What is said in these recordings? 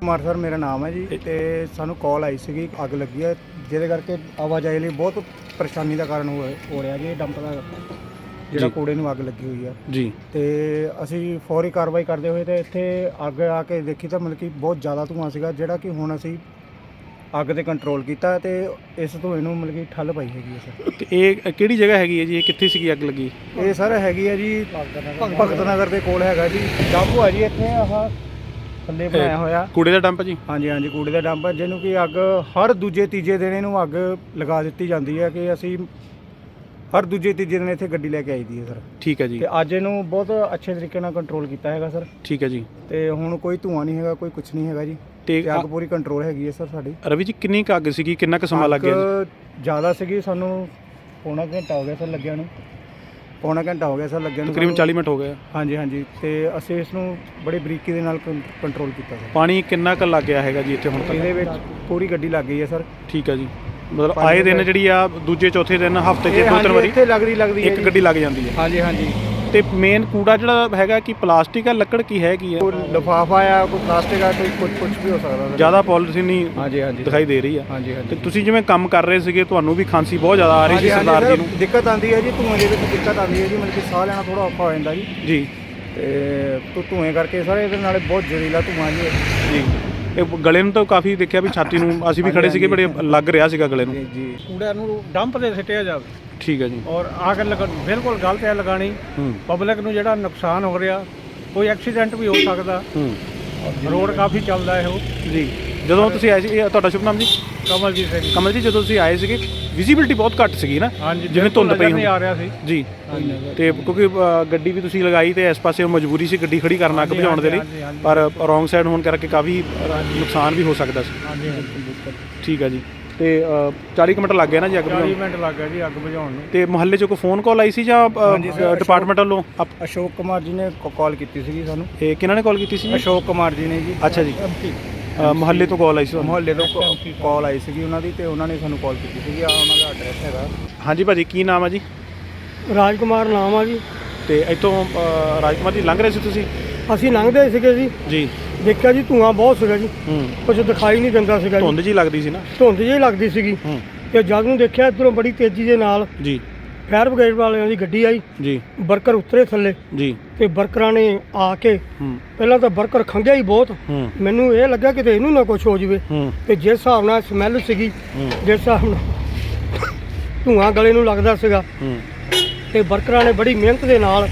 Kumar sir ਮੇਰਾ ਨਾਮ ਹੈ ਜੀ ਤੇ ਸਾਨੂੰ ਕਾਲ ਆਈ ਸੀਗੀ ਅੱਗ ਲੱਗੀ ਹੈ ਜਿਹਦੇ ਕਰਕੇ ਆਵਾਜਾਈ ਲਈ ਬਹੁਤ ਪਰੇਸ਼ਾਨੀ ਦਾ ਕਾਰਨ ਹੋ ਹੋ ਰਿਹਾ ਜੀ ਇਹ ਡੰਪ ਦਾ। ਜਿਹੜਾ। ਕੂੜੇ ਨੂੰ ਅੱਗ ਲੱਗੀ ਹੋਈ ਆ। ਜੀ। ਤੇ ਅਸੀਂ ਫੌਰੀ ਕਾਰਵਾਈ ਕਰਦੇ ਹੋਏ ਤੇ ਇੱਥੇ ਅੱਗ ਆ ਕੇ ਦੇਖੀ ਤਾਂ ਮਤਲਬ ਕਿ ਬਹੁਤ ਜ਼ਿਆਦਾ ਧੂੰਆਂ ਸੀਗਾ ਜਿਹੜਾ ਕਿ ਹੁਣ ਅਸੀਂ ਅੱਗ ਤੇ ਕੰਟਰੋਲ ਕੀਤਾ ਤੇ ਇਸ ਧੂਏ ਨੂੰ ਮਤਲਬ ਕਿ ਠੱਲ ਪਾਈ ਹੈਗੀ ਹੈ ਸਰ। ਤੇ ਇਹ ਕਿਹੜੀ ਜਗ੍ਹਾ ਹੈਗੀ ਹੈ ਜੀ? ਇਹ ਕਿੱਥੇ ਸੀਗੀ ਅੱਗ ਲੱਗੀ? ਇਹ ਸਰ ਹੈਗੀ ਹੈ ਜੀ ਭਗਤ ਨਗਰ ਦੇ ਕੋਲ ਹੈਗਾ ਜੀ। ਡੰਪ ਹੈ ਜੀ ਇੱਥੇ ਆਹ ਥੱਲੇ ਬਣਾਇਆ ਹੋਇਆ। ਕੂੜੇ ਦਾ ਡੰਪ ਜੀ? ਹਾਂਜੀ ਹਾਂਜੀ ਕੂੜੇ ਦਾ ਡੰਪ ਜਿਹਨੂੰ ਕਿ ਅੱਗ ਹਰ ਦੂਜੇ ਤੀਜੇ ਦਿਨ ਇਹਨੂੰ ਅੱਗ ਲਗਾ ਦਿੱਤੀ ਜਾਂਦੀ ਹੈ ਕਿ ਅਸੀਂ ਹਰ ਦੂਜੇ ਤੀਜੇ ਦਿਨ ਇੱਥੇ ਗੱਡੀ ਲੈ ਕੇ ਆਈ ਦੀ ਹੈ ਸਰ। ਠੀਕ ਹੈ ਜੀ। ਤੇ ਅੱਜ ਇਹਨੂੰ ਬਹੁਤ ਅੱਛੇ ਤਰੀਕੇ ਨਾਲ ਕੰਟਰੋਲ ਕੀਤਾ ਹੈਗਾ ਸਰ। ਠੀਕ ਹੈ ਜੀ। ਤੇ ਹੁਣ ਕੋਈ ਧੂਆਂ ਨਹੀਂ ਹੈਗਾ ਕੋਈ ਕੁਝ ਨਹੀਂ ਹੈਗਾ ਜੀ। ਤੇ ਤੇ ਅੱਗ ਪੂਰੀ ਕੰਟਰੋਲ ਹੈਗੀ ਹੈ ਸਰ ਸਾਡੀ। ਰਵੀ ਜੀ ਕਿੰਨੀ ਕੁ ਅੱਗ ਸੀਗੀ? ਕਿੰਨਾ ਕੁ ਸਮਾਂ ਲੱਗ ਗਿਆ ਜੀ? ਅੱਗ ਜ਼ਿਆਦਾ ਸੀਗੀ ਸਾਨੂੰ ਪੌਣਾ ਘੰਟਾ ਹੋ ਗਿਆ ਸਰ ਲੱਗਿਆ ਨੂੰ। ਪੌਣਾ ਘੰਟਾ ਹੋ ਗਿਆ ਸਰ ਲੱਗਿਆ ਨੂੰ। ਤਕਰੀਬਨ ਸਾਨੂੰ। 40 ਮਿੰਟ ਹੋ ਗਏ। ਆ। ਹਾਂਜੀ ਹਾਂਜੀ। ਤੇ ਅਸੀਂ ਇਸ ਨੂੰ ਬੜੀ ਬਰੀਕੀ ਦੇ ਨਾਲ ਕੰਟਰੋਲ ਕੀਤਾ ਸਰ। ਪਾਣੀ ਕਿੰਨਾ ਕੁ ਲੱਗ ਗਿਆ ਹੈਗਾ ਜੀ ਇੱਥੇ ਹੁਣ ਇਹਦੇ ਤੱਕ ਵਿੱਚ ਪੂਰੀ ਗੱਡੀ ਲੱਗ ਗਈ ਹੈ ਸਰ। ਠੀਕ ਹੈ ਜੀ। ਮਤਲਬ ਆਏ ਦਿਨ ਜਿਹੜੀ ਆ ਦੂਜੇ ਚੌਥੇ ਦਿਨ ਹਫ਼ਤੇ 'ਚ ਦੋ ਤਿੰਨ ਵਾਰੀ ਇੱਥੇ ਲੱਗਦੀ ਲੱਗਦੀ ਹੈ ਇੱਕ। ਗੱਡੀ ਲੱਗ ਜਾਂਦੀ ਹੈ। ਹਾਂਜੀ ਹਾਂਜੀ। ਤੇ ਮੇਨ ਕੂੜਾ ਜਿਹੜਾ ਹੈਗਾ ਕਿ ਪਲਾਸਟਿਕ ਆ ਲੱਕੜ ਕੀ ਹੈਗੀ ਹੈ ਕੋਈ ਲਿਫਾਫਾ ਆ ਕੋਈ ਪਲਾਸਟਿਕ ਆ ਕੋਈ ਕੁਝ ਕੁਝ ਵੀ ਹੋ ਸਕਦਾ ਸਰ। ਜ਼ਿਆਦਾ ਪੋਲੀਥੀਨ ਹੀ ਹਾਂਜੀ ਹਾਂਜੀ। ਦਿਖਾਈ ਦੇ ਰਹੀ ਆ। ਹਾਂਜੀ ਹਾਂਜੀ। ਤੇ ਤੁਸੀਂ ਜਿਵੇਂ ਕੰਮ ਕਰ ਰਹੇ ਸੀਗੇ ਤੁਹਾਨੂੰ ਵੀ ਖਾਂਸੀ ਬਹੁਤ ਜ਼ਿਆਦਾ ਆ ਰਹੀ ਸੀ ਹਾਂਜੀ, ਸਰਦਾਰ ਜੀ ਸਰ, ਨੂੰ। ਦਿੱਕਤ ਆਂਦੀ ਹੈ ਜੀ ਧੂਆਂ ਦੇ ਵਿੱਚ ਦਿੱਕਤ ਆਂਦੀ ਹੈ ਜੀ ਮਤਲਬ ਕਿ ਸਾਹ ਲੈਣਾ ਥੋੜਾ ਔਖਾ ਹੋ ਜਾਂਦਾ ਜੀ। ਜੀ। ਤੇ ਧੂਏ ਕਰਕੇ ਸਰ ਇਹਦੇ ਨਾਲੇ ਬਹੁਤ ਜ਼ਹਿਰੀਲਾ ਧੂਆਂ ਜੀ ਇਹ। ਜੀ। ਇਹ ਗਲੇ ਨੂੰ ਤਾਂ ਕਾਫੀ ਦੇਖਿਆ ਵੀ ਛਾਤੀ ਨੂੰ ਅਸੀਂ ਵੀ ਖੜੇ ਸੀਗੇ ਬੜੇ ਲੱਗ ਰਿਹਾ ਸੀਗਾ ਗਲੇ ਨੂੰ। ਜੀ ਜੀ। ਕੂੜਾ ਨੂੰ ਡੰਪ ਤੇ ਸਿੱਟਿਆ ਜਾਵੇ। ਠੀਕ ਹੈ ਜੀ। ਔਰ ਅੱਗ ਲਗਾ ਬਿਲਕੁਲ ਗਲਤ ਹੈ ਲਗਾਣੀ। ਹੂੰ। ਪਬਲਿਕ ਨੂੰ ਜਿਹੜਾ ਨੁਕਸਾਨ ਹੋ ਰਿਹਾ ਕੋਈ ਐਕਸੀਡੈਂਟ ਵੀ ਹੋ ਸਕਦਾ। ਹੂੰ। ਰੋਡ ਕਾਫੀ ਚੱਲਦਾ ਹੈ ਉਹ। ਜੀ। ਜਦੋਂ ਤੁਸੀਂ ਆਏ ਸੀ ਇਹ ਤੁਹਾਡਾ ਸ਼ੁਭ ਨਾਮ ਜੀ? ਕਮਲਜੀਤ ਸਿੰਘ। ਕਮਲ ਜੀ ਜਦੋਂ ਤੁਸੀਂ ਆਏ ਸੀਗੇ ਵਿਜ਼ਿਬਿਲਟੀ ਬਹੁਤ ਘੱਟ ਸੀਗੀ ਨਾ ਹਾਂਜੀ ਜਿਵੇਂ ਧੁੰਦ ਪਈ ਹੁੰਦੀ। ਆ ਰਿਹਾ ਸੀ। ਜੀ। ਤੇ ਕਿਉਂਕਿ ਅ, ਗੱਡੀ ਵੀ ਤੁਸੀਂ ਲਗਾਈ ਤੇ ਇਸ ਪਾਸੇ ਮਜਬੂਰੀ ਸੀ ਗੱਡੀ ਖੜੀ ਕਰਨਾ ਅੱਗ ਬੁਝਾਉਣ ਦੇ ਲਈ। ਪਰ ਰੋਂਗ ਸਾਈਡ ਹੋਣ ਕਰਕੇ ਕਾਫੀ ਅ, ਨੁਕਸਾਨ ਵੀ ਹੋ ਸਕਦਾ ਸੀ। ਹਾਂਜੀ। ਠੀਕ ਹੈ ਜੀ। ਤੇ ਅ, 40 ਕੁ ਮਿੰਟ ਲੱਗ ਗਏ ਨਾ ਜੀ ਅੱਗ 40 ਬੁਝਾਉਣ ਮਿੰਟ ਲੱਗ ਗਿਆ ਜੀ ਅੱਗ ਬੁਝਾਉਣ ਨੂੰ। ਤੇ ਮੁਹੱਲੇ 'ਚ ਕੋਈ ਫੋਨ ਕਾਲ ਆਈ ਸੀ ਜਾਂ ਡਿਪਾਰਟਮੈਂਟ ਵੱਲੋਂ? ਅਸ਼ੋਕ ਕੁਮਾਰ ਜੀ ਨੇ ਕਾਲ ਕੀਤੀ ਸੀਗੀ ਸਾਨੂੰ। ਇਹ ਕਿਹਨਾਂ ਨੇ ਕਾਲ ਕੀਤੀ ਸੀ ਅਸ਼ੋਕ ਕੁਮਾਰ ਜੀ ਨੇ ਜੀ। ਅੱਛਾ ਜੀ। ਮੁਹੱਲੇ ਤੋਂ ਕਾਲ ਆਈ ਸੀ ਮੁਹੱਲੇ ਤੋਂ ਕਾਲ ਆਈ ਸੀਗੀ ਉਹਨਾਂ ਦੀ ਤੇ ਉਹਨਾਂ ਨੇ ਸਾਨੂੰ ਕਾਲ ਕੀਤੀ ਸੀਗੀ। ਆ ਉਹਨਾਂ ਦਾ ਐਡਰੈਸ ਹੈਗਾ। ਹਾਂਜੀ ਭਾਜੀ ਕੀ ਨਾਮ ਹੈ ਜੀ? ਰਾਜਕੁਮਾਰ ਨਾਮ ਆ ਜੀ। ਤੇ ਇੱਥੋਂ ਅ, ਰਾਜਕੁਮਾਰ ਜੀ ਲੰਘ ਰਹੇ ਸੀ ਤੁਸੀਂ? ਅਸੀਂ ਲੰਘਦੇ ਸੀਗੇ ਜੀ। ਜੀ। ਦੇਖਿਆ ਜੀ ਧੂਆਂ ਬਹੁਤ ਸੀਗਾ ਜੀ। ਹੂੰ। ਕੁਝ ਦਿਖਾਈ ਨਹੀਂ ਦਿੰਦਾ ਸੀਗਾ ਧੁੰਦ ਜੀ ਲੱਗਦੀ ਸੀ ਨਾ। ਧੁੰਦ ਜਿਹੀ ਲੱਗਦੀ ਸੀਗੀ। ਹੂੰ। ਤੇ ਜਦ ਨੂੰ ਦੇਖਿਆ ਇਧਰੋਂ ਬੜੀ ਤੇਜ਼ੀ ਦੇ ਨਾਲ ਜੀ। ਫਾਇਰ ਬ੍ਰਿਗੇਡ ਵਾਲਿਆਂ ਦੀ ਗੱਡੀ ਆਈ। ਜੀ। ਵਰਕਰ ਉਤਰੇ ਥੱਲੇ। ਜੀ। ਤੇ ਵਰਕਰਾਂ ਨੇ ਆ ਕੇ ਹੂੰ। ਪਹਿਲਾਂ ਤਾਂ ਵਰਕਰ ਖੰਗਿਆ ਹੀ ਬਹੁਤ। ਹੂੰ। ਮੈਨੂੰ ਇਹ ਲੱਗਾ ਕਿ ਇਹਨੂੰ ਨਾ ਕੁਝ ਹੋ ਜਵੇ। ਹੂੰ। ਤੇ ਜਿਸ ਹਿਸਾਬ ਨਾਲ ਸਮੈਲ ਸੀਗੀ ਜਿਸ ਹਿਸਾਬ ਨਾਲ ਧੂਆਂ ਗਲੇ ਨੂੰ ਲੱਗਦਾ ਸੀਗਾ। ਹੂੰ। ਤੇ ਵਰਕਰਾਂ ਨੇ ਬੜੀ ਮਿਹਨਤ ਦੇ ਨਾਲ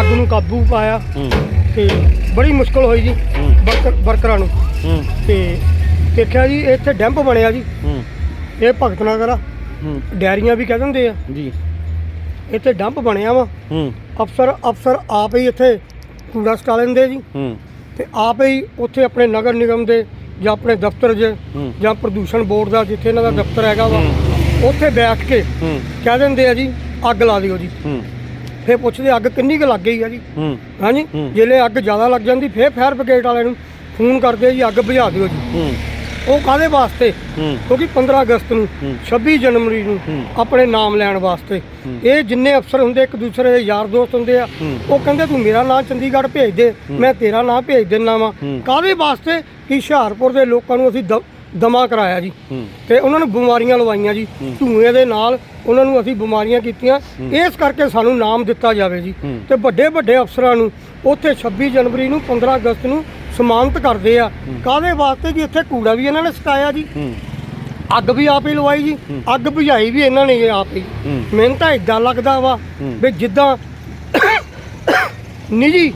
ਅੱਗ ਨੂੰ ਕਾਬੂ ਪਾਇਆ। ਹੂੰ। ਤੇ ਬੜੀ ਮੁਸ਼ਕਲ ਹੋਈ ਜੀ ਵਰਕਰ ਵਰਕਰਾਂ ਨੂੰ। ਹੂੰ। ਤੇ ਦੇਖਿਆ ਜੀ ਇੱਥੇ ਡੈਂਪ ਬਣਿਆ ਜੀ। ਹੂੰ। ਇਹ ਭਗਤ ਨਗਰ ਆ। ਹੂੰ। ਡੈਰੀਆਂ ਵੀ ਕਹਿ ਦਿੰਦੇ ਆ। ਜੀ। ਇੱਥੇ ਡੰਪ ਬਣਿਆ ਵਾ। ਹੂੰ। ਅਫਸਰ ਅਫਸਰ ਆਪ ਹੀ ਇੱਥੇ ਕੂੜਾ ਸਟਾ ਲੈਂਦੇ ਜੀ। ਹੂੰ। ਤੇ ਆਪ ਹੀ ਉੱਥੇ ਆਪਣੇ ਨਗਰ ਨਿਗਮ ਦੇ ਜਾਂ ਆਪਣੇ ਦਫ਼ਤਰ 'ਚ ਹੂੰ। ਜਾਂ ਪ੍ਰਦੂਸ਼ਣ ਬੋਰਡ ਦਾ ਜਿੱਥੇ ਇਹਨਾਂ ਦਾ ਦਫ਼ਤਰ ਹੈਗਾ ਵਾ ਉੱਥੇ ਬੈਠ ਕੇ ਹੂੰ। ਕਹਿ ਦਿੰਦੇ ਆ ਜੀ ਅੱਗ ਲਾ ਦਿਓ ਜੀ। ਹੂੰ। ਫਿਰ ਪੁੱਛਦੇ ਅੱਗ ਕਿੰਨੀ ਕੁ ਲੱਗ ਗਈ ਆ ਜੀ। ਹੂੰ। ਹਾਂਜੀ। ਜਿਹੜੇ ਅੱਗ ਜ਼ਿਆਦਾ ਲੱਗ ਜਾਂਦੀ ਫਿਰ ਫਾਇਰ ਬ੍ਰਿਗੇਡ ਵਾਲਿਆਂ ਨੂੰ ਫੋਨ ਕਰਦੇ ਜੀ ਅੱਗ ਬੁਝਾ ਦਿਓ ਜੀ। ਹੂੰ। ਉਹ ਕਾਦੇ ਵਾਸਤੇ? ਕਿਉਂਕਿ 15 ਅਗਸਤ ਨੂੰ ਹੂੰ। 26 ਜਨਵਰੀ ਨੂੰ। ਆਪਣੇ ਨਾਮ ਲੈਣ ਵਾਸਤੇ। ਇਹ ਜਿੰਨੇ ਅਫਸਰ ਹੁੰਦੇ ਇੱਕ ਦੂਸਰੇ ਦੇ ਯਾਰ ਦੋਸਤ ਹੁੰਦੇ ਆ। ਉਹ ਕਹਿੰਦੇ ਤੂੰ ਮੇਰਾ ਨਾਮ ਚੰਡੀਗੜ੍ਹ ਭੇਜ ਦੇ। ਮੈਂ ਤੇਰਾ ਨਾਮ ਭੇਜ ਦਿੰਨਾ ਵਾ। ਕਾਦੇ ਵਾਸਤੇ? ਕਿ ਹੁਸ਼ਿਆਰਪੁਰ ਦੇ ਲੋਕਾਂ ਨੂੰ ਅਸੀਂ ਦਮਾ ਕਰਾਇਆ ਜੀ। ਤੇ ਉਹਨਾਂ ਨੂੰ ਬਿਮਾਰੀਆਂ ਲਵਾਈਆਂ ਜੀ। ਧੂਏ ਦੇ ਨਾਲ ਉਹਨਾਂ ਨੂੰ ਅਸੀਂ ਬਿਮਾਰੀਆਂ ਕੀਤੀਆਂ। ਇਸ ਕਰਕੇ ਸਾਨੂੰ ਨਾਮ ਦਿੱਤਾ ਜਾਵੇ ਜੀ। ਤੇ ਵੱਡੇ ਵੱਡੇ ਅਫਸਰਾਂ ਨੂੰ ਉੱਥੇ 26 ਜਨਵਰੀ ਨੂੰ 15 ਅਗਸਤ ਨੂੰ ਸਨਮਾਨਿਤ ਕਰਦੇ ਆ। ਕਾਦੇ ਵਾਸਤੇ ਜੀ? ਇੱਥੇ ਕੂੜਾ ਵੀ ਇਹਨਾਂ ਨੇ ਸਟਾਇਆ ਜੀ। ਅੱਗ ਵੀ ਆਪ ਹੀ ਲਵਾਈ ਜੀ। ਅੱਗ ਬੁਝਾਈ ਵੀ ਇਹਨਾਂ ਨੇ ਆਪ ਹੀ। ਮੈਨੂੰ ਤਾਂ ਇਦਾਂ ਲੱਗਦਾ ਵਾ। ਵੀ ਜਿੱਦਾਂ ਨਿੱਜੀ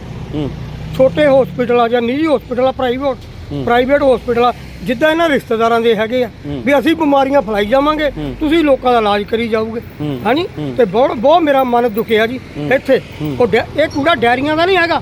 ਛੋਟੇ ਹਸਪੀਟਲ ਆ ਜਾਂ ਨਿੱਜੀ ਹਸਪੀਟਲ ਆ ਪ੍ਰਾਈਵੇਟ ਪ੍ਰਾਈਵੇਟ ਹਸਪੀਟਲ ਆ ਜਿੱਦਾਂ ਇਹਨਾਂ ਰਿਸ਼ਤੇਦਾਰਾਂ ਦੇ ਹੈਗੇ ਆ ਵੀ ਅਸੀਂ ਬਿਮਾਰੀਆਂ ਫੈਲਾਈ ਜਾਵਾਂਗੇ ਤੁਸੀਂ ਲੋਕਾਂ ਦਾ ਇਲਾਜ ਕਰੀ ਜਾਓਗੇ। ਹੂੰ। ਹਾਂਜੀ ਤੇ ਬਹੁਤ ਬਹੁਤ ਮੇਰਾ ਮਨ ਦੁਖਿਆ ਜੀ ਇੱਥੇ। ਉਹ ਡੈ- ਇਹ ਕੂੜਾ ਡੈਰੀਆਂ ਦਾ ਨਹੀਂ ਹੈਗਾ।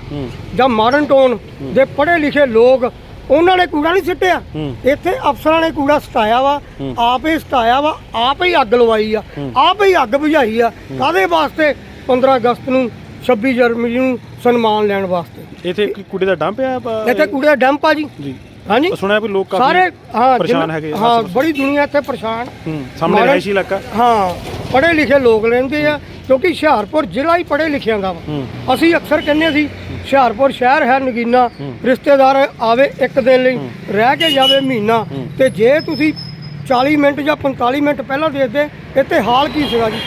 ਜਾਂ ਮਾਡਰਨ ਟਾਊਨ ਦੇ ਪੜ੍ਹੇ ਲਿਖੇ ਲੋਕ ਉਹਨਾਂ ਨੇ ਕੂੜਾ ਨਹੀਂ ਸਿੱਟਿਆ। ਇੱਥੇ ਅਫਸਰਾਂ ਨੇ ਕੂੜਾ ਸਟਾਇਆ ਵਾ ਆਪ ਹੀ ਸਟਾਇਆ ਵਾ ਆਪ ਹੀ ਅੱਗ ਲਵਾਈ ਆ ਆਪ ਹੀ ਅੱਗ ਬੁਝਾਈ ਆ। ਕਾਦੇ ਵਾਸਤੇ? 15 ਅਗਸਤ ਨੂੰ 26 ਜਨਵਰੀ ਨੂੰ ਸਨਮਾਨ ਲੈਣ ਵਾਸਤੇ। ਇੱਥੇ ਕੀ ਕੂੜੇ ਦਾ ਡੰਪ ਆ ਪ- ਇੱਥੇ ਕੂੜੇ ਦਾ ਡੰਪ ਆ ਜੀ। ਜੀ। ਹਾਂਜੀ। ਸੁਣਿਆ ਵੀ ਲੋਕ ਕਾਫੀ ਸਾਰੇ ਹਾਂ ਪਰੇਸ਼ਾਨ ਹੈਗੇ ਹਾਂ। ਬੜੀ ਦੁਨੀਆ ਇੱਥੇ ਪਰੇਸ਼ਾਨ। ਹੂੰ ਸਾਹਮਣੇ ਰਹਿਸ਼ੀ ਇਲਾਕਾ। ਹਾਂ ਪੜ੍ਹੇ ਲਿਖੇ ਲੋਕ ਰਹਿੰਦੇ ਆ ਕਿਉਂਕਿ ਹੁਸ਼ਿਆਰਪੁਰ ਜ਼ਿਲ੍ਹਾ ਹੀ ਪੜ੍ਹੇ ਲਿਖਿਆਂ ਦਾ ਵਾ। ਅਸੀਂ ਅਕਸਰ ਕਹਿੰਦੇ ਸੀ ਹੁਸ਼ਿਆਰਪੁਰ ਸ਼ਹਿਰ ਹੈ ਨਗੀਨਾ ਰਿਸ਼ਤੇਦਾਰ ਆਵੇ ਇੱਕ ਦਿਨ ਲਈ ਰਹਿ ਕੇ ਜਾਵੇ ਮਹੀਨਾ। ਤੇ ਜੇ ਤੁਸੀਂ 40 ਮਿੰਟ ਜਾਂ 45 ਮਿੰਟ ਪਹਿਲਾਂ ਦੇਖਦੇ ਇੱਥੇ ਹਾਲ ਕੀ ਸੀਗਾ ਜੀ?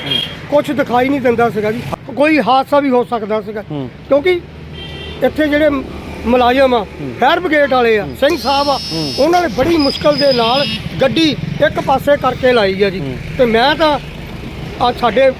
ਕੁਝ ਦਿਖਾਈ ਨਹੀਂ ਦਿੰਦਾ ਸੀਗਾ ਜੀ। ਕੋਈ ਹਾਦਸਾ ਵੀ ਹੋ ਸਕਦਾ ਸੀਗਾ। ਕਿਉਂਕਿ ਇੱਥੇ ਜਿਹੜੇ ਮੁਲਾਜ਼ਮ ਆ ਫਾਇਰ ਬ੍ਰਿਗੇਡ ਵਾਲੇ ਆ ਸਿੰਘ ਸਾਹਿਬ ਆ ਉਹਨਾਂ ਨੇ ਬੜੀ ਮੁਸ਼ਕਲ ਦੇ ਨਾਲ ਗੱਡੀ ਇੱਕ ਪਾਸੇ ਕਰਕੇ ਲਾਈ ਆ ਜੀ। ਤੇ ਮੈਂ ਤਾਂ ਆ ਸਾਡੇ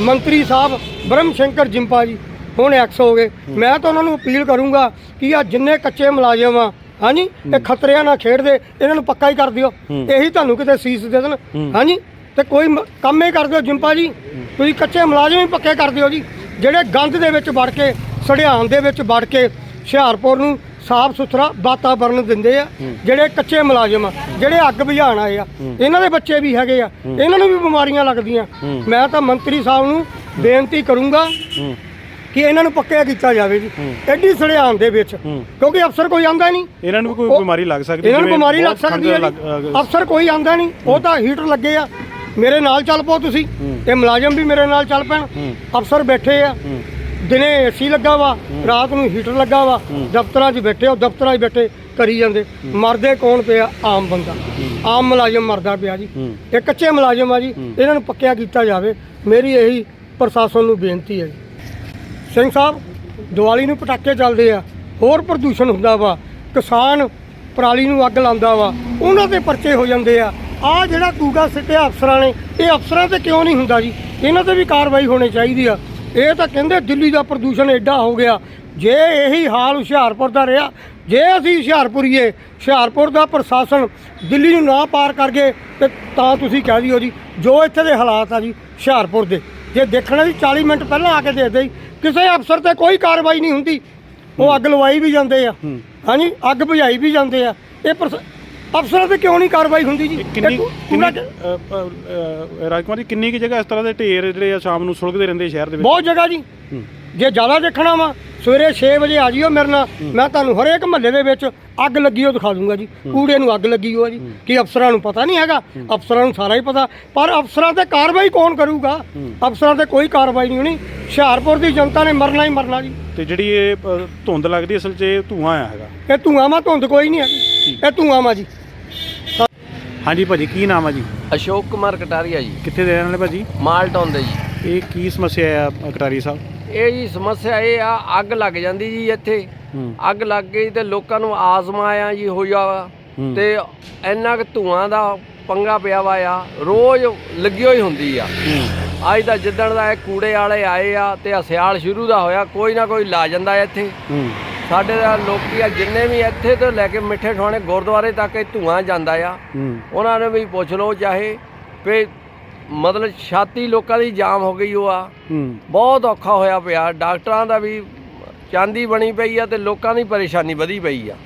ਮੰਤਰੀ ਸਾਹਿਬ ਬ੍ਰਹਮ ਸ਼ੰਕਰ ਜਿੰਪਾ ਜੀ ਹੁਣ ਐਕਸ ਹੋ ਗਏ। ਮੈਂ ਤਾਂ ਉਹਨਾਂ ਨੂੰ ਅਪੀਲ ਕਰੂੰਗਾ ਕਿ ਆ ਜਿੰਨੇ ਕੱਚੇ ਮੁਲਾਜ਼ਮ ਆ ਹਾਂਜੀ ਇਹ ਖਤਰਿਆਂ ਨਾਲ ਖੇਡਦੇ ਇਹਨਾਂ ਨੂੰ ਪੱਕਾ ਹੀ ਕਰ ਦਿਓ। ਇਹੀ ਤੁਹਾਨੂੰ ਕਿਤੇ ਸੀਸ ਦੇ ਦੇਣ ਹਾਂਜੀ ਤੇ ਕੋਈ ਕੰਮ ਹੀ ਕਰ ਦਿਓ ਜਿੰਪਾ ਜੀ। ਤੁਸੀਂ ਕੱਚੇ ਮੁਲਾਜ਼ਮ ਹੀ ਪੱਕੇ ਕਰ ਦਿਓ ਜੀ। ਜਿਹੜੇ ਗੰਦ ਦੇ ਵਿੱਚ ਵੜ ਕੇ ਸੜਿਆਣ ਦੇ ਵਿੱਚ ਵੜ ਕੇ ਹੁਸ਼ਿਆਰਪੁਰ ਨੂੰ ਸਾਫ਼ ਸੁਥਰਾ ਵਾਤਾਵਰਨ ਦਿੰਦੇ ਆ ਜਿਹੜੇ ਕੱਚੇ ਮੁਲਾਜ਼ਮ ਆ ਜਿਹੜੇ ਅੱਗ ਬੁਝਾਉਣ ਆਏ ਆ ਇਹਨਾਂ ਦੇ ਬੱਚੇ ਵੀ ਹੈਗੇ ਆ ਇਹਨਾਂ ਨੂੰ ਵੀ ਬਿਮਾਰੀਆਂ ਲੱਗਦੀਆਂ। ਮੈਂ ਤਾਂ ਮੰਤਰੀ ਸਾਹਿਬ ਨੂੰ ਬੇਨਤੀ ਕਰੂੰਗਾ ਕਿ ਇਹਨਾਂ ਨੂੰ ਪੱਕਿਆ ਕੀਤਾ ਜਾਵੇ ਜੀ। ਐਡੀ ਸੜਿਆਣ ਦੇ ਵਿੱਚ। ਕਿਉਂਕਿ ਅਫਸਰ ਕੋਈ ਆਂਦਾ ਨਹੀਂ। ਇਹਨਾਂ ਨੂੰ ਕੋਈ ਬਿਮਾਰੀ ਲੱਗ ਸਕਦੀ ਇਹਨਾਂ ਨੂੰ ਬਿਮਾਰੀ ਲੱਗ ਸਕਦੀ ਹੈ ਅਫਸਰ ਕੋਈ ਆਂਦਾ ਨਹੀਂ ਉਹ ਤਾਂ ਹੀਟਰ ਲੱਗੇ ਆ। ਮੇਰੇ ਨਾਲ ਚੱਲ ਪਓ ਤੁਸੀਂ। ਤੇ ਮੁਲਾਜ਼ਮ ਵੀ ਮੇਰੇ ਨਾਲ ਚੱਲ ਪੈਣ। ਅਫਸਰ ਬੈਠੇ ਆ। ਦਿਨੇ ਏਸੀ ਲੱਗਾ ਵਾ ਰਾਤ ਨੂੰ ਹੀਟਰ ਲੱਗਾ ਵਾ ਦਫ਼ਤਰਾਂ 'ਚ ਬੈਠੇ ਉਹ ਦਫ਼ਤਰਾਂ 'ਚ ਬੈਠੇ ਕਰੀ ਜਾਂਦੇ। ਮਰਦੇ ਕੌਣ ਪਿਆ? ਆਮ ਬੰਦਾ। ਆਮ ਮੁਲਾਜ਼ਮ ਮਰਦਾ ਪਿਆ ਜੀ। ਇਹ ਕੱਚੇ ਮੁਲਾਜ਼ਮ ਆ ਜੀ। ਇਹਨਾਂ ਨੂੰ ਪੱਕਿਆ ਕੀਤਾ ਜਾਵੇ। ਮੇਰੀ ਇਹੀ ਪ੍ਰਸ਼ਾਸਨ ਨੂੰ ਬੇਨਤੀ ਹੈ ਜੀ। ਸਿੰਘ ਸਾਹਿਬ ਦੀਵਾਲੀ ਨੂੰ ਪਟਾਕੇ ਚੱਲਦੇ ਆ। ਹੋਰ ਪ੍ਰਦੂਸ਼ਣ ਹੁੰਦਾ ਵਾ। ਕਿਸਾਨ ਪਰਾਲੀ ਨੂੰ ਅੱਗ ਲਾਉਂਦਾ ਵਾ। ਉਹਨਾਂ ਤੇ ਪਰਚੇ ਹੋ ਜਾਂਦੇ ਆ। ਆ ਜਿਹੜਾ ਕੂੜਾ ਸਿੱਟਿਆ ਅਫਸਰਾਂ ਨੇ ਇਹ ਅਫਸਰਾਂ ਤੇ ਕਿਉਂ ਨਹੀਂ ਹੁੰਦਾ ਜੀ? ਇਹਨਾਂ ਤੇ ਵੀ ਕਾਰਵਾਈ ਹੋਣੀ ਚਾਹੀਦੀ ਆ। ਇਹ ਤਾਂ ਕਹਿੰਦੇ ਦਿੱਲੀ ਦਾ ਪ੍ਰਦੂਸ਼ਣ ਐਡਾ ਹੋ ਗਿਆ। ਜੇ ਇਹੀ ਹਾਲ ਹੁਸ਼ਿਆਰਪੁਰ ਦਾ ਰਿਹਾ ਜੇ ਅਸੀਂ ਹੁਸ਼ਿਆਰਪੁਰੀਏ ਹੁਸ਼ਿਆਰਪੁਰ ਦਾ ਪ੍ਰਸ਼ਾਸਨ ਦਿੱਲੀ ਨੂੰ ਨਾ ਪਾਰ ਕਰ ਗਏ ਤੇ ਤਾਂ ਤੁਸੀਂ ਕਹਿ ਦਿਓ ਜੀ ਜੋ ਇੱਥੇ ਦੇ ਹਾਲਾਤ ਆ ਜੀ ਹੁਸ਼ਿਆਰਪੁਰ ਦੇ। ਜੇ ਦੇਖਣਾ ਸੀ 40 ਮਿੰਟ ਪਹਿਲਾਂ ਆ ਕੇ ਦੇਖਦੇ ਕਿਸੇ ਅਫਸਰ ਤੇ ਕੋਈ ਕਾਰਵਾਈ ਨਹੀਂ ਹੁੰਦੀ। ਉਹ ਅੱਗ ਲਵਾਈ ਵੀ ਜਾਂਦੇ ਆ। ਹਾਂਜੀ ਅੱਗ ਬੁਝਾਈ ਵੀ ਜਾਂਦੇ ਆ। ਇਹ ਅਫਸਰਾਂ ਤੇ ਕਿਉਂ ਨਹੀਂ ਕਾਰਵਾਈ ਹੁੰਦੀ ਜੀ? ਕਿੰਨੀ ਕਿੰਨੀ ਰਾਜਕੁਮਾਰ ਜੀ ਕਿੰਨੀ ਕੀ ਜਗ੍ਹਾ ਇਸ ਤਰ੍ਹਾਂ ਦੇ ਢੇਰ ਜਿਹੜੇ ਆ ਸ਼ਾਮ ਨੂੰ ਸੁਲਗਦੇ ਰਹਿੰਦੇ ਸ਼ਹਿਰ ਦੇ ਵਿੱਚ? ਬਹੁਤ ਜਗ੍ਹਾ ਜੀ। ਹੂੰ। ਜੇ ਜ਼ਿਆਦਾ ਦੇਖਣਾ ਵਾ ਸਵੇਰੇ 6 ਵਜੇ ਆ ਜਿਓ ਮੇਰੇ ਨਾਲ। ਮੈਂ ਤੁਹਾਨੂੰ ਹਰੇਕ ਮਹੱਲੇ ਦੇ ਵਿੱਚ ਅੱਗ ਲੱਗੀ ਉਹ ਦਿਖਾ ਦੂੰਗਾ ਜੀ। ਕੂੜੇ ਨੂੰ ਅੱਗ ਲੱਗੀ ਹੋਆ ਜੀ ਕੀ ਅਫਸਰਾਂ ਨੂੰ ਪਤਾ ਨਹੀਂ ਹੈਗਾ। ਅਫਸਰਾਂ ਨੂੰ ਸਾਰਾ ਹੀ ਪਤਾ। ਪਰ ਅਫਸਰਾਂ ਤੇ ਕਾਰਵਾਈ ਕੌਣ ਕਰੂਗਾ? ਅਫਸਰਾਂ ਤੇ ਕੋਈ ਕਾਰਵਾਈ ਨਹੀਂ ਹੋਣੀ। ਹੁਸ਼ਿਆਰਪੁਰ ਦੀ ਜਨਤਾ ਨੇ ਮਰਨਾ ਹੀ ਮਰਨਾ ਜੀ। ਤੇ ਜਿਹੜੀ ਇਹ ਧੁੰਦ ਲੱਗਦੀ ਅਸਲ 'ਚ ਇਹ ਧੂਆਂ ਆ ਹੈਗਾ। ਇਹ ਧੂਆਂ ਮਾ ਧੁੰਦ ਕੋਈ ਨਹੀਂ ਹੈਗੀ। ਇਹ ਧੂਆਂ ਮਾ ਜੀ। ਹਾਂਜੀ ਭਾਜੀ ਕੀ ਨਾਮ ਆ ਜੀ? ਅਸ਼ੋਕ ਕੁਮਾਰ ਕਟਾਰੀਆ ਜੀ। ਕਿੱਥੇ ਦੇ ਰਹਿਣ ਵਾਲੇ ਭਾਜੀ? ਮਾਲਟਾਊਨ ਦੇ ਜੀ। ਇਹ ਕੀ ਸਮੱਸਿਆ ਆ ਕਟਾਰੀ ਸਾਹਿਬ? ਇਹ ਜੀ ਸਮੱਸਿਆ ਇਹ ਆ ਅੱਗ ਲੱਗ ਜਾਂਦੀ ਜੀ ਇੱਥੇ। ਹੂੰ। ਅੱਗ ਲੱਗ ਗਈ ਤੇ ਲੋਕਾਂ ਨੂੰ ਆਜ਼ਮਾ ਆ ਜੀ ਹੋ ਜਾ ਹੂੰ। ਤੇ ਇੰਨਾ ਕੁ ਧੂਆਂ ਦਾ ਪੰਗਾ ਪਿਆ ਵਾ ਆ। ਰੋਜ਼ ਲੱਗੀ ਹੋਈ ਹੁੰਦੀ ਆ। ਹੂੰ। ਅੱਜ ਦਾ ਜਿੱਦਣ ਦਾ ਇਹ ਕੂੜੇ ਵਾਲੇ ਆਏ ਆ ਤੇ ਆ ਸਿਆਲ ਸ਼ੁਰੂ ਦਾ ਹੋਇਆ ਕੋਈ ਨਾ ਕੋਈ ਲਾ ਜਾਂਦਾ ਇੱਥੇ। ਹੂੰ। ਸਾਡੇ ਦਾ ਲੋਕੀ ਆ ਜਿੰਨੇ ਵੀ ਇੱਥੇ ਤੋਂ ਲੈ ਕੇ ਮਿੱਠੇ ਠਾਣੇ ਗੁਰਦੁਆਰੇ ਤੱਕ ਇਹ ਧੂਆਂ ਜਾਂਦਾ ਆ। ਉਹਨਾਂ ਨੇ ਵੀ ਪੁੱਛ ਲਓ ਚਾਹੇ ਵੀ ਮਤਲਬ ਛਾਤੀ ਲੋਕਾਂ ਦੀ ਜਾਮ ਹੋ ਗਈ ਉਹ ਆ ਬਹੁਤ ਔਖਾ ਹੋਇਆ ਪਿਆ। ਡਾਕਟਰਾਂ ਦਾ ਵੀ ਚਾਂਦੀ ਬਣੀ ਪਈ ਆ ਤੇ ਲੋਕਾਂ ਦੀ ਪਰੇਸ਼ਾਨੀ ਵਧੀ ਪਈ ਆ।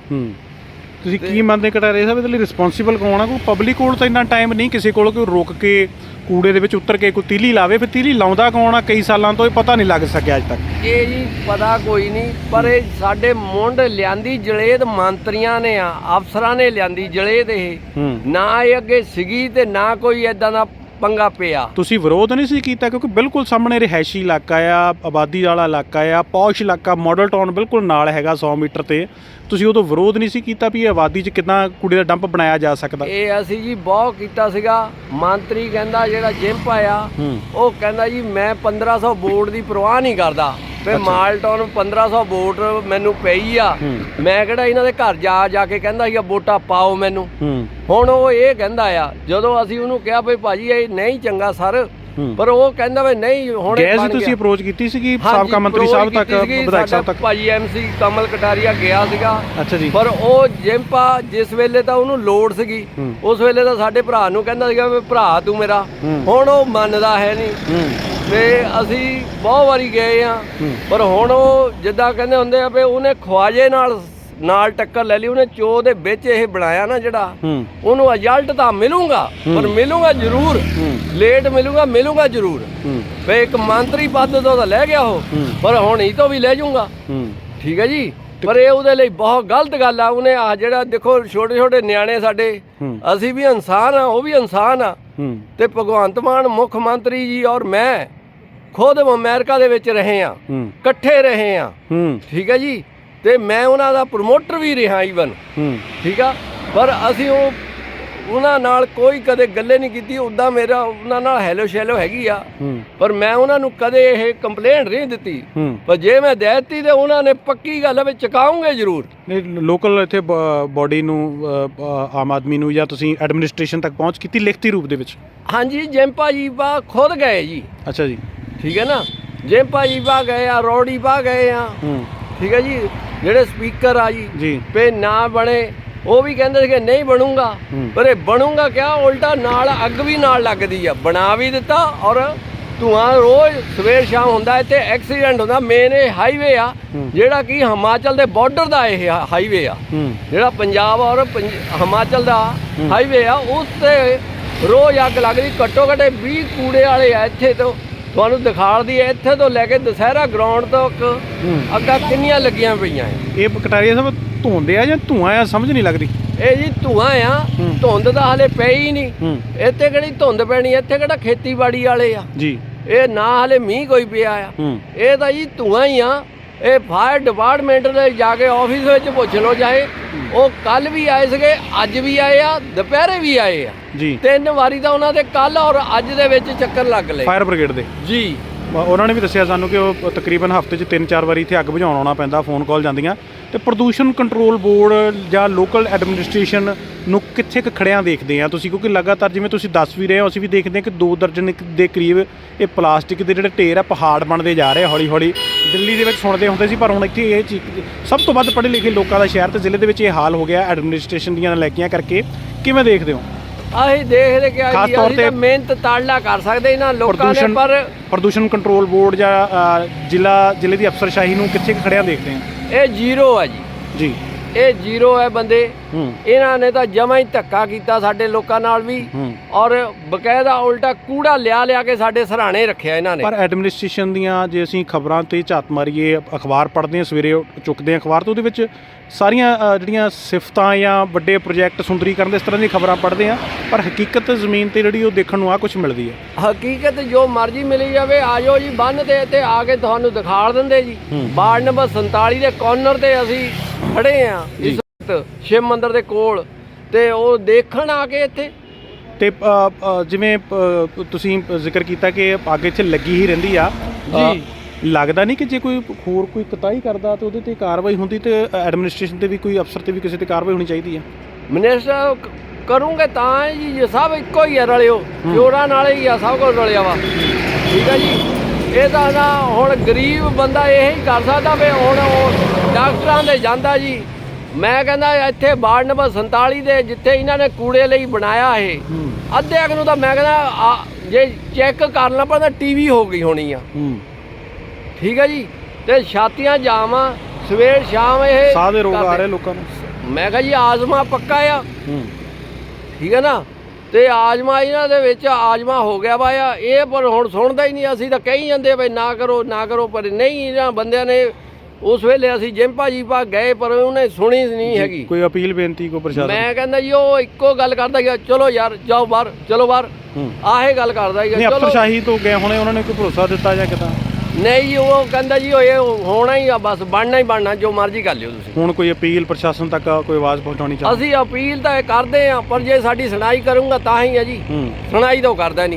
ਤੁਸੀਂ ਕੀ ਮੰਨਦੇ ਕਟਾਰੇ ਸਾਹਿਬ ਇਹਦੇ ਲਈ ਰਿਸਪੌਂਸੀਬਲ ਕੌਣ ਆ? ਕੋਈ ਪਬਲਿਕ ਕੋਲ ਤਾਂ ਇੰਨਾ ਟਾਈਮ ਨਹੀਂ ਕਿਸੇ ਕੋਲ ਕੋਈ ਰੁਕ ਕੇ ਕੂੜੇ ਦੇ ਵਿੱਚ ਉਤਰ ਕੇ ਕੋਈ ਤੀਲੀ ਲਾਵੇ ਫਿਰ ਤੀਲੀ ਲਾਉਂਦਾ ਕੌਣ ਆ ਕਈ ਸਾਲਾਂ ਤੋਂ ਇਹ ਪਤਾ ਨਹੀਂ ਲੱਗ ਸਕਿਆ ਅੱਜ ਤੱਕ। ਇਹ ਜੀ ਪਤਾ ਕੋਈ ਨਹੀਂ ਪਰ ਇਹ ਸਾਡੇ ਮੁੰਡ ਲਿਆਂਦੀ ਜਲੇਦ ਮੰਤਰੀਆਂ ਨੇ ਆ ਅਫਸਰਾਂ ਨੇ ਲਿਆਂਦੀ ਜਲੇਦ ਇਹ। ਨਾ ਇਹ ਅੱਗੇ ਸੀਗੀ ਤੇ ਨਾ ਕੋਈ ਐਦਾਂ ਦਾ ਪੰਗਾ ਪਿਆ। ਤੁਸੀਂ ਵਿਰੋਧ ਨਹੀਂ ਸੀ ਕੀਤਾ ਕਿਉਂਕਿ ਬਿਲਕੁਲ ਸਾਹਮਣੇ ਰਿਹਾਇਸ਼ੀ ਇਲਾਕਾ ਆ ਆਬਾਦੀ ਵਾਲਾ ਇਲਾਕਾ ਆ ਪੌਸ਼ ਇਲਾਕਾ ਮਾਡਲ ਟਾਊਨ ਬਿਲਕੁਲ ਨਾਲ ਹੈਗਾ 100 ਮੀਟਰ ਤੇ। ਤੁਸੀਂ ਉਦੋਂ ਵਿਰੋਧ ਨਹੀਂ ਸੀ ਕੀਤਾ ਵੀ ਇਹ ਆਬਾਦੀ 'ਚ ਕਿੱਦਾਂ ਕੂੜੇ ਦਾ ਡੰਪ ਬਣਾਇਆ ਜਾ ਸਕਦਾ? ਇਹ ਅਸੀਂ ਜੀ ਬਹੁਤ ਕੀਤਾ ਸੀਗਾ। ਮੰਤਰੀ ਕਹਿੰਦਾ ਜਿਹੜਾ ਜਿੰਪ ਆਇਆ ਉਹ ਕਹਿੰਦਾ ਜੀ ਮੈਂ 1500 ਵੋਟ ਦੀ ਪਰਵਾਹ ਨਹੀਂ ਕਰਦਾ। ਤੇ ਮਾਲਟਾਊਨ 1500 ਵੋਟ ਮੈਨੂੰ ਪਈ ਆ। ਮੈਂ ਕਿਹੜਾ ਇਹਨਾਂ ਦੇ ਘਰ ਜਾ ਜਾ ਕੇ ਕਹਿੰਦਾ ਸੀਗਾ ਵੋਟਾਂ ਪਾਓ ਮੈਨੂੰ। ਹੁਣ ਉਹ ਇਹ ਕਹਿੰਦਾ ਆ ਜਦੋਂ ਅਸੀਂ ਉਹਨੂੰ ਕਿਹਾ ਵੀ ਭਾਜੀ ਇਹ ਨਹੀਂ ਚੰਗਾ ਸਰ। ਪਰ ਉਹ ਕਹਿੰਦਾ ਵੀ ਨਹੀਂ ਹੁਣ ਗੈਸ ਬਣ ਤੁਸੀਂ। ਅਪਰੋਚ ਕੀਤੀ ਸੀਗੀ ਹਾਂਜੀ, ਸਾਬਕਾ ਮੰਤਰੀ ਸਾਹਿਬ ਤੱਕ ਵਿਧਾਇਕ ਸਾਹਿਬ ਤੱਕ? ਭਾਜੀ ਐਮਸੀ ਕਮਲ ਕਟਾਰੀਆ ਗਿਆ ਸੀਗਾ। ਅੱਛਾ ਜੀ। ਪਰ ਉਹ ਜਿੰਪਾ ਜਿਸ ਵੇਲੇ ਤਾਂ ਉਹਨੂੰ ਲੋੜ ਸੀਗੀ। ਉਸ ਵੇਲੇ ਤਾਂ ਸਾਡੇ ਭਰਾ ਨੂੰ ਕਹਿੰਦਾ ਸੀਗਾ ਵੀ ਭਰਾ ਤੂੰ ਮੇਰਾ। ਹੁਣ ਉਹ ਮੰਨਦਾ ਹੈ ਨਹੀਂ। ਤੇ ਅਸੀਂ ਬਹੁਤ ਵਾਰੀ ਗਏ ਆ। ਪਰ ਹੁਣ ਉਹ ਜਿੱਦਾਂ ਕਹਿੰਦੇ ਹੁੰਦੇ ਆ ਵੀ ਉਹਨੇ ਖਵਾਜੇ ਨਾਲ ਨਾਲ ਟੱਕਰ ਲੈ ਲਈ ਉਹਨੇ ਚੋ ਦੇ ਵਿੱਚ ਇਹ ਬਣਾਇਆ ਨਾ ਜਿਹੜਾ ਉਹਨੂੰ ਰਿਜ਼ਲਟ ਤਾਂ ਮਿਲੂਗਾ ਪਰ ਮਿਲੂਗਾ ਜ਼ਰੂਰ। ਲੇਟ ਮਿਲੂਗਾ ਮਿਲੂਗਾ ਜ਼ਰੂਰ। ਵੇ ਇੱਕ ਮੰਤਰੀ ਪਦ ਤੋਂ ਤਾਂ ਲੈ ਗਿਆ ਉਹ। ਪਰ ਹੁਣ ਹੀ ਤੋਂ ਵੀ ਲੈ ਜਾਊਗਾ। ਠੀਕ ਹੈ ਜੀ? ਪਰ ਇਹ ਉਹਦੇ ਲਈ ਬਹੁਤ ਗਲਤ ਗੱਲ ਆ। ਉਹਨੇ ਆ ਜਿਹੜਾ ਦੇਖੋ ਛੋਟੇ ਛੋਟੇ ਨਿਆਣੇ ਸਾਡੇ। ਅਸੀਂ ਵੀ ਇਨਸਾਨ ਆ ਉਹ ਵੀ ਇਨਸਾਨ ਆ। ਤੇ ਭਗਵੰਤ ਮਾਨ ਮੁੱਖ ਮੰਤਰੀ ਜੀ ਔਰ ਮੈਂ ਖੁਦ ਅਮਰੀਕਾ ਦੇ ਵਿੱਚ ਰਹੇ ਆ ਇਕੱਠੇ ਰਹੇ ਆ ਠੀਕ ਹੈ ਜੀ? ਤੇ ਮੈਂ ਉਹਨਾਂ ਦਾ ਪ੍ਰਮੋਟਰ ਵੀ ਰਿਹਾ ਈਵਨ ਠੀਕ ਆ? ਪਰ ਅਸੀਂ ਉਹ ਉਹਨਾਂ ਨਾਲ ਕੋਈ ਕਦੇ ਗੱਲੇ ਨਹੀਂ ਕੀਤੀ ਉਦਾਂ ਮੇਰਾ ਉਹਨਾਂ ਨਾਲ ਹੈਲੋ ਸ਼ੈਲੋ ਹੈਗੀ ਆ। ਪਰ ਮੈਂ ਉਹਨਾਂ ਨੂੰ ਕਦੇ ਇਹ ਕੰਪਲੇਂਟ ਨਹੀਂ ਦਿੱਤੀ। ਪਰ ਜੇ ਮੈਂ ਦੇ ਦਿੱਤੀ ਤੇ ਉਹਨਾਂ ਨੇ ਪੱਕੀ ਗੱਲ ਵਿੱਚ ਚੁਕਾਉਂਗੇ ਜ਼ਰੂਰ। ਨਹੀਂ ਲੋਕਲ ਇੱਥੇ ਬਾਡੀ ਨੂੰ ਆਮ ਆਦਮੀ ਨੂੰ ਜਾਂ ਤੁਸੀਂ ਐਡਮਿਨਿਸਟ੍ਰੇਸ਼ਨ ਤੱਕ ਪਹੁੰਚ ਕੀਤੀ ਲਿਖਤੀ ਰੂਪ ਦੇ ਵਿੱਚ? ਹਾਂਜੀ ਜਿੰਪਾ ਜੀ ਬਾ ਖੁਦ ਗਏ ਜੀ। ਅੱਛਾ ਜੀ। ਠੀਕ ਹੈ ਨਾ? ਜਿੰਪਾ ਜੀ ਬਾ ਗਏ ਆ ਰੌੜੀ ਬਾ ਗਏ ਆ। ਠੀਕ ਹੈ ਜੀ? ਜਿਹੜੇ ਸਪੀਕਰ ਆ ਜੀ ਜੀ। ਪੇ ਨਾ ਬਣੇ ਉਹ ਵੀ ਕਹਿੰਦੇ ਸੀ ਕਿ ਨਹੀਂ ਬਣੂਗਾ। ਪਰ ਇਹ ਬਣੂਗਾ ਕਿਆ? ਉਲਟਾ ਨਾਲ ਅੱਗ ਵੀ ਨਾਲ ਲੱਗਦੀ ਆ। ਬਣਾ ਵੀ ਦਿੱਤਾ ਔਰ ਧੂਆਂ ਰੋਜ਼ ਸਵੇਰ ਸ਼ਾਮ ਹੁੰਦਾ ਇੱਥੇ ਐਕਸੀਡੈਂਟ ਹੁੰਦਾ। ਮੇਨ ਇਹ ਹਾਈਵੇ ਆ। ਜਿਹੜਾ ਕਿ ਹਿਮਾਚਲ ਦੇ ਬਾਰਡਰ ਦਾ ਇਹ ਹਾਈਵੇ ਆ। ਜਿਹੜਾ ਪੰਜਾਬ ਔਰ ਹਿਮਾਚਲ ਦਾ ਹਾਈਵੇ ਆ ਉਸ ਤੇ ਰੋਜ਼ ਅੱਗ ਲੱਗਦੀ। ਘੱਟੋ ਘੱਟ 20 ਕੂੜੇ ਵਾਲੇ ਆ ਇੱਥੇ ਤੋਂ। ਤੁਹਾਨੂੰ ਦਿਖਾੜਦੀ ਹੈ ਇੱਥੇ ਤੋਂ ਲੈ ਕੇ ਦੁਸਹਿਰਾ ਗਰਾਊਂਡ ਤੱਕ ਅੱਗਾਂ ਕਿੰਨੀਆਂ ਲੱਗੀਆਂ ਪਈਆਂ ਇਹ ਕਟਾਰੀਆ ਸਾਹਿਬ ਧੁੰਦੇ ਆ ਜਾਂ ਧੂਆਂ ਆ ਸਮਝ ਨਹੀਂ ਲੱਗਦੀ। ਇਹ ਜੀ ਧੂਆਂ ਆ। ਧੁੰਦ ਤਾਂ ਹਲੇ ਪਈ ਹੀ ਨਹੀਂ। ਇੱਥੇ ਕਿਹੜੀ ਧੁੰਦ ਪੈਣੀ ਇੱਥੇ ਕਿਹੜਾ ਖੇਤੀਬਾੜੀ ਵਾਲੇ ਆ? ਜੀ। ਇਹ ਨਾ ਹਲੇ ਮੀਂਹ ਕੋਈ ਪਿਆ ਆ। ਇਹ ਤਾਂ ਜੀ ਧੂਆਂ ਹੀ ਆ। ਇਹ ਫਾਇਰ ਡਿਪਾਰਟਮੈਂਟ ਦੇ ਜਾ ਕੇ ਆਫਿਸ ਵਿੱਚ ਪੁੱਛ ਲਓ ਜਾਏ ਉਹ ਕੱਲ ਵੀ ਆਏ ਸੀਗੇ ਅੱਜ ਵੀ ਆਏ ਆ ਦੁਪਹਿਰੇ ਵੀ ਆਏ ਆ। ਜੀ। ਤਿੰਨ ਵਾਰੀ ਤਾਂ ਉਹਨਾਂ ਦੇ ਕੱਲ ਔਰ ਅੱਜ ਦੇ ਵਿੱਚ ਚੱਕਰ ਲੱਗ ਲਏ। ਫਾਇਰ ਬ੍ਰਿਗੇਡ ਦੇ। ਜੀ। ਉਹਨਾਂ ਨੇ ਵੀ ਦੱਸਿਆ ਸਾਨੂੰ ਕਿ ਉਹ ਤਕਰੀਬਨ ਹਫ਼ਤੇ 'ਚ ਤਿੰਨ ਚਾਰ ਵਾਰੀ ਇੱਥੇ ਅੱਗ ਬੁਝਾਉਣ ਆਉਣਾ ਪੈਂਦਾ ਫੋਨ ਕਾਲ ਜਾਂਦੀਆਂ। ਤੇ ਪ੍ਰਦੂਸ਼ਣ ਕੰਟਰੋਲ ਬੋਰਡ ਜਾਂ ਲੋਕਲ ਐਡਮਿਨਿਸਟ੍ਰੇਸ਼ਨ ਨੂੰ ਕਿੱਥੇ ਕੁ ਖੜਿਆਂ ਦੇਖਦੇ ਆ ਤੁਸੀਂ? ਕਿਉਂਕਿ ਲਗਾਤਾਰ ਜਿਵੇਂ ਤੁਸੀਂ ਦੱਸ ਵੀ ਰਹੇ ਹੋ, ਅਸੀਂ ਵੀ ਦੇਖਦੇ ਹਾਂ ਕਿ ਦੋ ਦਰਜਨ ਦੇ ਕਰੀਬ ਇਹ ਪਲਾਸਟਿਕ ਦੇ ਜਿਹੜੇ ਢੇਰ ਆ, ਪਹਾੜ ਬਣਦੇ ਜਾ ਰਹੇ ਹੌਲੀ ਹੌਲੀ ਦਿੱਲੀ ਦੇ ਵਿੱਚ ਸੁਣਦੇ ਹੁੰਦੇ ਸੀ, ਪਰ ਹੁਣ ਇੱਥੇ ਇਹ ਚੀਜ਼ ਸਭ ਤੋਂ ਵੱਧ ਪੜ੍ਹੇ ਲਿਖੇ ਲੋਕਾਂ ਦਾ ਸ਼ਹਿਰ ਤੇ ਜ਼ਿਲ੍ਹੇ ਦੇ ਵਿੱਚ ਇਹ ਹਾਲ ਹੋ ਗਿਆ ਐਡਮਿਨਿਸਟ੍ਰੇਸ਼ਨ ਦੀਆਂ ਲੈਕੀਆਂ ਕਰਕੇ। ਕਿਵੇਂ ਦੇਖਦੇ ਹੋ? ਆਹੀ ਦੇਖਦੇ ਕਿ ਖਾਸ ਅਸੀਂ ਤੌਰ ਤੇ- ਤਾਂ ਮਿਹਨਤ ਤਾੜਲਾ ਕਰ ਸਕਦੇ ਇਹਨਾਂ ਲੋਕਾਂ ਨੇ ਪ੍ਰਦੂਸ਼ਣ ਪਰ ਪ੍ਰਦੂਸ਼ਣ ਕੰਟਰੋਲ ਬੋਰਡ ਜਾਂ ਅ, ਜ਼ਿਲ੍ਹਾ ਜ਼ਿਲ੍ਹੇ ਦੀ ਅਫਸਰਸ਼ਾਹੀ ਨੂੰ ਕਿੱਥੇ ਕੁ ਖੜਿਆਂ ਦੇਖਦੇ ਆ ਇਹ ਜ਼ੀਰੋ ਆ ਜੀ। ਜੀ। ਇਹ ਜ਼ੀਰੋ ਹੈ ਬੰਦੇ। ਇਹਨਾਂ ਨੇ ਤਾਂ ਜਮਾ ਹੀ ਧੱਕਾ ਕੀਤਾ ਸਾਡੇ ਲੋਕਾਂ ਨਾਲ ਵੀ। ਔਰ ਬਕਾਇਦਾ ਉਲਟਾ ਕੂੜਾ ਲਿਆ ਲਿਆ ਕੇ ਸਾਡੇ ਸਰਾਣੇ ਰੱਖਿਆ ਇਹਨਾਂ ਨੇ। ਪਰ ਐਡਮਿਨਿਸਟ੍ਰੇਸ਼ਨ ਦੀਆਂ ਜੇ ਅਸੀਂ ਖਬਰਾਂ ਤੇ ਝਾਤ ਮਾਰੀਏ ਅਖਬਾਰ ਪੜ੍ਹਦੇ ਹਾਂ ਸਵੇਰੇ ਚੁੱਕਦੇ ਹਾਂ ਅਖਬਾਰ ਤੋਂ ਉਹਦੇ ਵਿੱਚ ਸਾਰੀਆਂ ਜਿਹੜੀਆਂ ਸਿਫਤਾਂ ਜਾਂ ਵੱਡੇ ਪ੍ਰੋਜੈਕਟ ਸੁੰਦਰੀਕਰਨ ਦੇ ਇਸ ਤਰ੍ਹਾਂ ਦੀਆਂ ਖਬਰਾਂ ਪੜ੍ਹਦੇ ਹਾਂ ਪਰ ਹਕੀਕਤ ਜ਼ਮੀਨ ਤੇ ਜਿਹੜੀ ਉਹ ਦੇਖਣ ਨੂੰ ਆ ਕੁਝ ਮਿਲਦੀ ਹੈ। ਹਕੀਕਤ ਜੋ ਮਰਜ਼ੀ ਮਿਲੀ ਜਾਵੇ ਆਜੋ ਜੀ ਬੰਨ ਤੇ ਇੱਥੇ ਆ ਕੇ ਤੁਹਾਨੂੰ ਦਿਖਾ ਦਿੰਦੇ ਜੀ। ਵਾਰਡ ਨੰਬਰ 47 ਦੇ ਕਾਰਨਰ ਤੇ ਅਸੀਂ ਖੜੇ ਆ ਸ਼ਿਵ ਮੰਦਿਰ ਦੇ ਕੋਲ ਤੇ ਉਹ ਦੇਖਣ ਆ ਕੇ ਇੱਥੇ? ਤੇ ਅ, ਅ, ਜਿਵੇਂ ਅ, ਤੁਸੀਂ ਜ਼ਿਕਰ ਕੀਤਾ ਕਿ ਅੱਗ ਇੱਥੇ ਲੱਗੀ ਹੀ ਰਹਿੰਦੀ ਆ। ਅ, ਜੀ। ਲੱਗਦਾ ਨਹੀਂ ਕਿ ਜੇ ਕੋਈ ਹੋਰ ਕੋਈ ਕਤਾਈ ਕਰਦਾ ਤੇ ਉਹਦੇ ਤੇ ਕਾਰਵਾਈ ਹੁੰਦੀ ਤੇ ਐਡਮਿਨਿਸਟ੍ਰੇਸ਼ਨ ਤੇ ਵੀ ਕੋਈ ਅਫਸਰ ਤੇ ਵੀ ਕਿਸੇ ਤੇ ਕਾਰਵਾਈ ਹੋਣੀ ਚਾਹੀਦੀ ਹੈ ਮਿਨਿਸਟਰ ਕਰੂੰਗੇ ਤਾਂ ਹੈ ਜੀ ਇਹ ਸਭ ਇੱਕੋ ਹੀ ਆ ਰਲਿਓ। ਚੋਰਾਂ ਨਾਲ ਹੀ ਆ ਸਭ ਕੁਝ ਰਲਿਆ ਵਾ। ਠੀਕ ਹੈ ਜੀ? ਇਹ ਤਾਂ ਨਾ ਹੁਣ ਗਰੀਬ ਬੰਦਾ ਇਹ ਹੀ ਕਰ ਸਕਦਾ ਵੀ ਹੁਣ ਉਹ ਡਾਕਟਰਾਂ ਦੇ ਜਾਂਦਾ ਜੀ। ਮੈਂ ਕਹਿੰਦਾ ਇੱਥੇ ਵਾਰਡ ਨੰਬਰ 47 ਦੇ ਜਿੱਥੇ ਇਹਨਾਂ ਨੇ ਕੂੜੇ ਲਈ ਬਣਾਇਆ ਇਹ ਅੱਧੇ ਕੁ ਨੂੰ ਤਾਂ ਮੈਂ ਕਹਿੰਦਾ ਜੇ ਚੈੱਕ ਕਰਨਾ ਪੈਂਦਾ ਟੀਵੀ ਹੋ ਗਈ ਹੋਣੀ ਆ। ਠੀਕ ਹੈ ਜੀ? ਤੇ ਛਾਤੀਆਂ ਜਾਵਾਂ ਸਵੇਰ ਸ਼ਾਮ ਇਹ ਸਾਹ ਦੇ ਰੋਗ ਆ। ਰਹੇ ਲੋਕਾਂ ਨੂੰ। ਮੈਂ ਕਿਹਾ ਜੀ ਆਜ਼ਮਾ ਪੱਕਾ ਆ। ਠੀਕ ਹੈ ਨਾ? ਤੇ ਆਜਮਾ ਇਹਨਾਂ ਦੇ ਵਿੱਚ ਆਜਮਾ ਹੋ ਗਿਆ ਵਾ ਇਹ ਪਰ ਹੁਣ ਸੁਣਦਾ ਹੀ ਨਹੀਂ ਅਸੀਂ ਤਾਂ ਕਹੀ ਜਾਂਦੇ ਬਈ ਨਾ ਕਰੋ ਨਾ ਕਰੋ ਪਰ ਨਹੀਂ ਇਹਨਾਂ ਬੰਦਿਆਂ ਨੇ ਉਸ ਵੇਲੇ ਅਸੀਂ ਜਿੰਪਾ ਜੀ ਪਾ ਗਏ ਪਰ ਉਹਨੇ ਸੁਣੀ ਨਹੀਂ ਹੈਗੀ। ਕੋਈ ਅਪੀਲ ਬੇਨਤੀ ਕੋਈ ਪ੍ਰਸ਼ਾਸਨ? ਮੈਂ ਕਹਿੰਦਾ ਜੀ ਉਹ ਇੱਕੋ ਗੱਲ ਕਰਦਾ ਗਿਆ ਚਲੋ ਯਾਰ ਜਾਓ ਬਾਹਰ ਚਲੋ ਬਾਹਰ। ਆਹੇ ਗੱਲ ਕਰਦਾ ਨਹੀਂ ਗਿਆ ਚਲੋ। ਅਫਸਰਸ਼ਾਹੀ ਤੋਂ ਗਏ ਹੋਣੇ ਉਹਨਾਂ ਨੇ ਕੋਈ ਭਰੋਸਾ ਦਿੱਤਾ ਜਾਂ ਕਿਦਾਂ? ਨਹੀਂ ਜੀ ਉਹ ਕਹਿੰਦਾ ਜੀ ਇਹ ਹੋਣਾ ਹੀ ਆ ਬਸ ਬਣਨਾ ਹੀ ਬਣਨਾ ਜੋ ਮਰਜ਼ੀ ਕਰ ਲਿਓ ਤੁਸੀਂ। ਹੁਣ ਕੋਈ ਅਪੀਲ ਪ੍ਰਸ਼ਾਸਨ ਤੱਕ ਕੋਈ ਆਵਾਜ਼ ਪਹੁੰਚਾਉਣੀ ਚਾਹੁੰਦੇ? ਅਸੀਂ ਅਪੀਲ ਤਾਂ ਇਹ ਕਰਦੇ ਆ ਪਰ ਜੇ ਸਾਡੀ ਸੁਣਾਈ ਕਰੂੰਗਾ ਤਾਂ ਹੀ ਆ ਜੀ। ਸੁਣਾਈ ਤਾਂ ਕਰਦਾ ਨਹੀਂ।